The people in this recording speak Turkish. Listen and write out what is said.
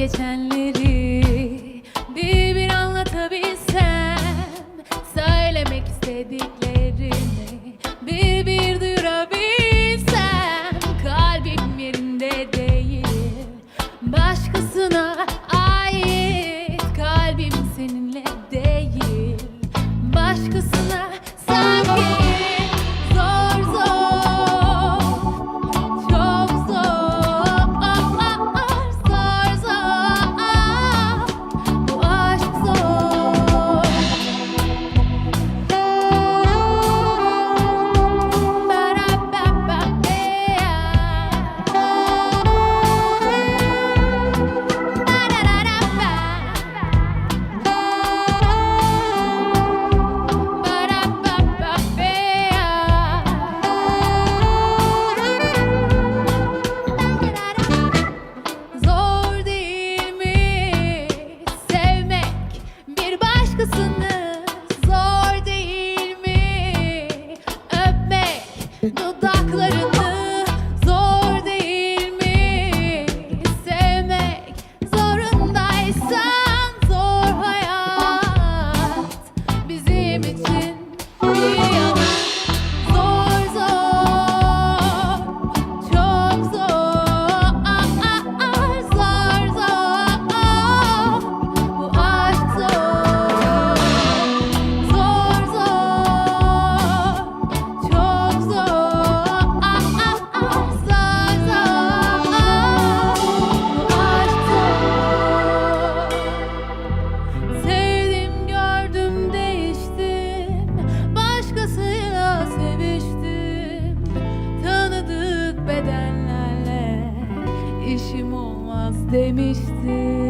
geçenleri bir bir anlatabilsem Söylemek istediklerimi bir bir olmaz demişti.